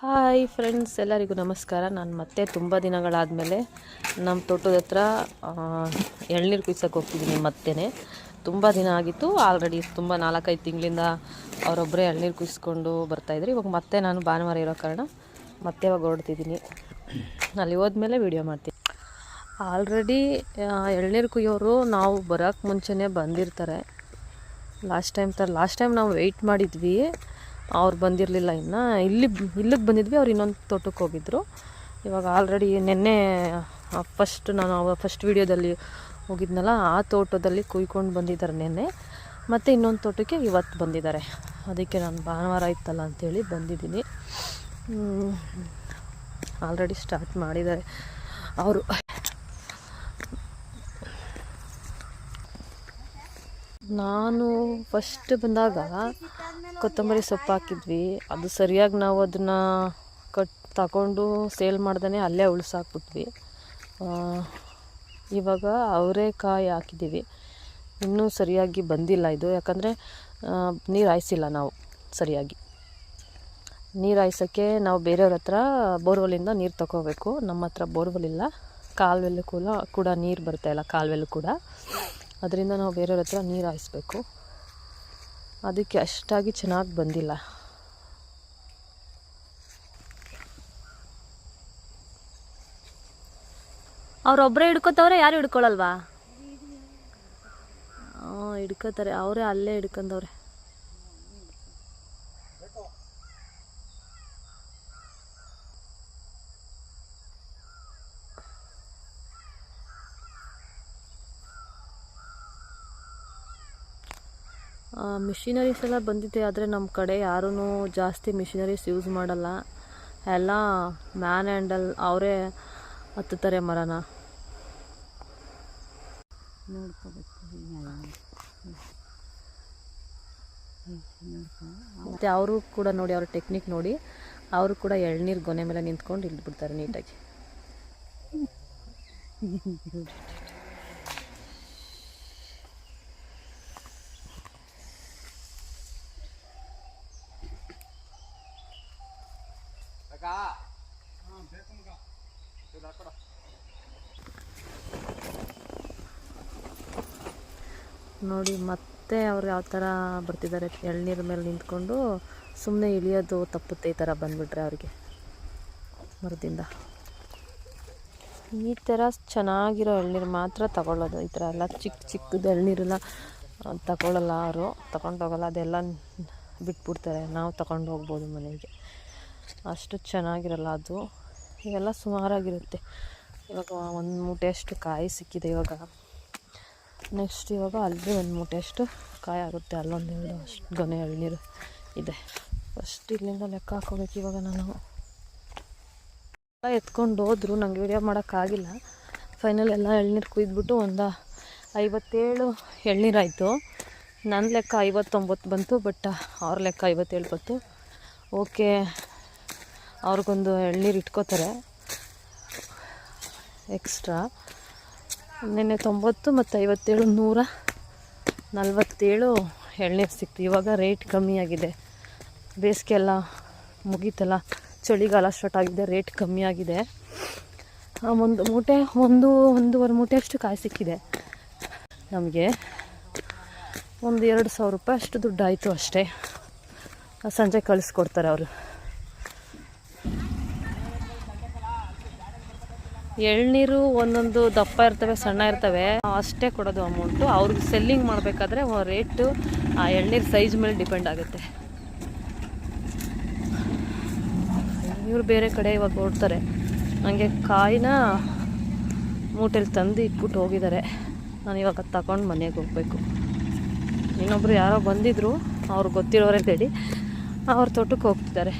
Hi friends, ಎಲ್ಲರಿಗೂ ನಮಸ್ಕಾರ. ನಾನು ಮತ್ತೆ ತುಂಬ ದಿನಗಳಾದಮೇಲೆ ನಮ್ಮ ತೋಟದ ಹತ್ರ ಎಳ್ನೀರು ಕುಯ್ಸಕ್ಕೆ ಹೋಗ್ತಿದ್ದೀನಿ ಮತ್ತೇ ತುಂಬ ದಿನ ಆಗಿತ್ತು. ಆಲ್ರೆಡಿ ತುಂಬ ನಾಲ್ಕೈದು ತಿಂಗಳಿಂದ ಅವರೊಬ್ಬರೇ ಎಳ್ನೀರು ಕುಯ್ಸ್ಕೊಂಡು ಬರ್ತಾಯಿದ್ರು ಇವಾಗ ಮತ್ತೆ ನಾನು ಭಾನುವಾರ ಇರೋ ಕಾರಣ ಮತ್ತೆ ಇವಾಗ ಹೊರಡ್ತಿದ್ದೀನಿ ಅಲ್ಲಿ ಹೋದ್ಮೇಲೆ ವೀಡಿಯೋ ಮಾಡ್ತೀನಿ. ಆಲ್ರೆಡಿ ಎಳ್ನೀರು ಕುಯ್ಯೋರು ನಾವು ಬರೋಕ್ಕೆ ಮುಂಚೆನೇ ಬಂದಿರ್ತಾರೆ. ಲಾಸ್ಟ್ ಟೈಮ್ ಥರ ಲಾಸ್ಟ್ ಟೈಮ್ ನಾವು ವೆಯ್ಟ್ ಮಾಡಿದ್ವಿ. ಅವ್ರು ಬಂದಿರಲಿಲ್ಲ ಇನ್ನು. ಇಲ್ಲಿ ಇಲ್ಲಿಗೆ ಬಂದಿದ್ವಿ, ಅವ್ರು ಇನ್ನೊಂದು ತೋಟಕ್ಕೆ ಹೋಗಿದ್ದರು ಇವಾಗ ಆಲ್ರೆಡಿ ನಿನ್ನೆ ಫಸ್ಟ್ ನಾನು ಫಸ್ಟ್ ವೀಡಿಯೋದಲ್ಲಿ ಹೋಗಿದ್ನಲ್ಲ, ಆ ತೋಟದಲ್ಲಿ ಕುಯ್ಕೊಂಡು ಬಂದಿದ್ದಾರೆ ನಿನ್ನೆ. ಮತ್ತು ಇನ್ನೊಂದು ತೋಟಕ್ಕೆ ಇವತ್ತು ಬಂದಿದ್ದಾರೆ. ಅದಕ್ಕೆ ನಾನು ಭಾನುವಾರ ಇತ್ತಲ್ಲ ಅಂಥೇಳಿ ಬಂದಿದ್ದೀನಿ. ಆಲ್ರೆಡಿ ಸ್ಟಾರ್ಟ್ ಮಾಡಿದ್ದಾರೆ. ಅವರು. ನಾನು ಫಸ್ಟ್ ಬಂದಾಗ ಕೊತ್ತಂಬರಿ ಸೊಪ್ಪು ಹಾಕಿದ್ವಿ. ಅದು ಸರಿಯಾಗಿ ನಾವು ಅದನ್ನು ಕಟ್ ತಗೊಂಡು ಸೇಲ್ ಮಾಡ್ದೇ ಅಲ್ಲೇ ಉಳಿಸಾಕ್ಬಿಟ್ವಿ ಇವಾಗ ಅವರೇಕಾಯಿ ಹಾಕಿದ್ದೀವಿ. ಇನ್ನೂ ಸರಿಯಾಗಿ ಬಂದಿಲ್ಲ ಇದು. ಯಾಕಂದರೆ ನೀರು ಹಾಯಿಸಿಲ್ಲ ನಾವು ಸರಿಯಾಗಿ. ನೀರು ಹಾಯ್ಸೋಕ್ಕೆ ನಾವು ಬೇರೆಯವ್ರ ಹತ್ರ ಬೋರ್ವೆಲಿಂದ ನೀರು ತಗೋಬೇಕು ನಮ್ಮ ಹತ್ರ ಬೋರ್ವೆಲ್ ಇಲ್ಲ. ಕಾಲುವೆಲ್ಲೂ ಕೂಡ ಕೂಡ ನೀರು ಬರ್ತಾಯಿಲ್ಲ ಕಾಲುವೆಲ್ಲೂ ಕೂಡ. ಅದರಿಂದ ನಾವು ಬೇರೆಯವ್ರ ಹತ್ರ ನೀರು ಹಾಯಿಸ್ಬೇಕು. ಅದಕ್ಕೆ ಅಷ್ಟಾಗಿ ಚೆನ್ನಾಗಿ ಬಂದಿಲ್ಲ. ಅವ್ರೊಬ್ಬರೇ ಹಿಡ್ಕೋತವ್ರೆ, ಯಾರು ಹಿಡ್ಕೊಳಲ್ವಾ? ಹಿಡ್ಕೋತಾರೆ. ಅವರೇ ಅಲ್ಲೇ ಹಿಡ್ಕೊಂಡವ್ರೆ. ಮಿಷಿನರೀಸ್ ಎಲ್ಲ ಬಂದಿದೆ, ಆದರೆ ನಮ್ಮ ಕಡೆ ಯಾರೂ ಜಾಸ್ತಿ ಮಿಷಿನರೀಸ್ ಯೂಸ್ ಮಾಡಲ್ಲ. ಎಲ್ಲ ಮ್ಯಾನ್ ಹ್ಯಾಂಡಲ್ ಅವರೇ ಹತ್ತುತ್ತಾರೆ ಮರನ. ಮತ್ತು ಅವರು ಕೂಡ ನೋಡಿ, ಅವ್ರ ಟೆಕ್ನಿಕ್ ನೋಡಿ, ಅವರು ಕೂಡ ಎಳ್ನೀರು ಗೊನೆ ಮೇಲೆ ನಿಂತ್ಕೊಂಡು ಇಲ್ಬಿಡ್ತಾರೆ ನೀಟಾಗಿ. ನೋಡಿ, ಮತ್ತೆ ಅವ್ರು ಯಾವ ಥರ ಬರ್ತಿದ್ದಾರೆ ಎಳ್ನೀರ ಮೇಲೆ ನಿಂತ್ಕೊಂಡು ಸುಮ್ಮನೆ ಇಳಿಯೋದು ತಪ್ಪುತ್ತೆ ಈ ಥರ ಬಂದುಬಿಟ್ರೆ ಅವ್ರಿಗೆ, ಮರದಿಂದ. ಈ ಥರ ಚೆನ್ನಾಗಿರೋ ಎಳ್ನೀರು ಮಾತ್ರ ತಗೊಳ್ಳೋದು, ಈ ಥರ ಎಲ್ಲ ಚಿಕ್ಕ ಚಿಕ್ಕದು ಎಳ್ನೀರೆಲ್ಲ ತಗೊಳ್ಳಲ್ಲ ಅವರು ತಗೊಂಡೋಗಲ್ಲ ಅದೆಲ್ಲ ಬಿಟ್ಬಿಡ್ತಾರೆ, ನಾವು ತಗೊಂಡು ಹೋಗ್ಬೋದು ಮನೆಗೆ. ಅಷ್ಟು ಚೆನ್ನಾಗಿರಲ್ಲ ಅದು. ಇವೆಲ್ಲ ಸುಮಾರಾಗಿರುತ್ತೆ. ಇವಾಗ ಒಂದು ಮೂಟೆಯಷ್ಟು ಕಾಯಿ ಸಿಕ್ಕಿದೆ ಇವಾಗ. ನೆಕ್ಸ್ಟ್ ಇವಾಗ ಅಲ್ಲಿ ಒಂದು ಮೂಟೆಯಷ್ಟು ಕಾಯಿ ಆಗುತ್ತೆ. ಅಲ್ಲೊಂದು ಎರಡು ಅಷ್ಟು ಗೊನೆ ಎಳ್ನೀರು ಇದೆ. ಫಸ್ಟ್ ಇಲ್ಲಿಂದ ಲೆಕ್ಕ ಹಾಕೋಬೇಕು ಇವಾಗ ನಾನು. ಎತ್ಕೊಂಡು ಹೋದ್ರು, ನಂಗೆ ವಿಡಿಯೋ ಮಾಡೋಕ್ಕಾಗಿಲ್ಲ ಫೈನಲ್ ಎಲ್ಲ ಎಳ್ನೀರು ಕುಯ್ದುಬಿಟ್ಟು ಒಂದು ಐವತ್ತೇಳು ಎಳ್ನೀರಾಯಿತು ನನ್ನ ಲೆಕ್ಕ ಐವತ್ತೊಂಬತ್ತು ಬಂತು ಬಟ್ ಅವ್ರ ಲೆಕ್ಕ ಐವತ್ತೇಳು ಬಂತು. ಓಕೆ ಅವ್ರಿಗೊಂದು ಎಳ್ನೀರು ಇಟ್ಕೋತಾರೆ. ಎಕ್ಸ್ಟ್ರಾ ನಿನ್ನೆ ತೊಂಬತ್ತು ಮತ್ತು ಐವತ್ತೇಳು ನೂರ ನಲ್ವತ್ತೇಳು ಎಳ್ನೀರು ಸಿಕ್ತು. ಇವಾಗ ರೇಟ್ ಕಮ್ಮಿ ಆಗಿದೆ. ಬೇಸಿಗೆ ಎಲ್ಲ ಮುಗೀತಲ್ಲ, ಚಳಿಗಾಲ ಸ್ಟಾರ್ಟ್ ಆಗಿದೆ ರೇಟ್ ಕಮ್ಮಿ ಆಗಿದೆ. ಒಂದು ಮೂಟೆ, ಒಂದು, ಒಂದೂವರೆ ಮೂಟೆ ಅಷ್ಟು ಕಾಯಿ ಸಿಕ್ಕಿದೆ. ನಮಗೆ ಒಂದು ಎರಡು ಸಾವಿರ ರೂಪಾಯಿ ಅಷ್ಟು ದುಡ್ಡು ಆಯಿತು ಅಷ್ಟೇ. ಸಂಜೆ ಕಳಿಸ್ಕೊಡ್ತಾರೆ ಅವರು. ಎಳ್ನೀರು ಒಂದೊಂದು ದಪ್ಪ ಇರ್ತವೆ, ಸಣ್ಣ ಇರ್ತವೆ ಅಷ್ಟೇ ಕೊಡೋದು ಅಮೌಂಟು ಅವ್ರಿಗೆ ಸೆಲ್ಲಿಂಗ್ ಮಾಡಬೇಕಾದ್ರೆ ರೇಟು ಆ ಎಳ್ನೀರು ಸೈಜ್ ಮೇಲೆ ಡಿಪೆಂಡ್ ಆಗುತ್ತೆ. ಇವರು ಬೇರೆ ಕಡೆ ಇವಾಗ ಓಡ್ತಾರೆ. ನನಗೆ ಕಾಯಿನ ಮೂಟೆಲಿ ತಂದು ಇಟ್ಬಿಟ್ಟು ಹೋಗಿದ್ದಾರೆ. ನಾನು ಇವಾಗ ತಗೊಂಡು ಮನೆಗೆ ಹೋಗಬೇಕು. ಇನ್ನೊಬ್ಬರು ಯಾರೋ ಬಂದಿದ್ದರು ಅವ್ರು ಗೊತ್ತಿರೋರೇ ಬೇಡಿ ಅವ್ರ ತೋಟಕ್ಕೆ ಹೋಗ್ತಿದ್ದಾರೆ.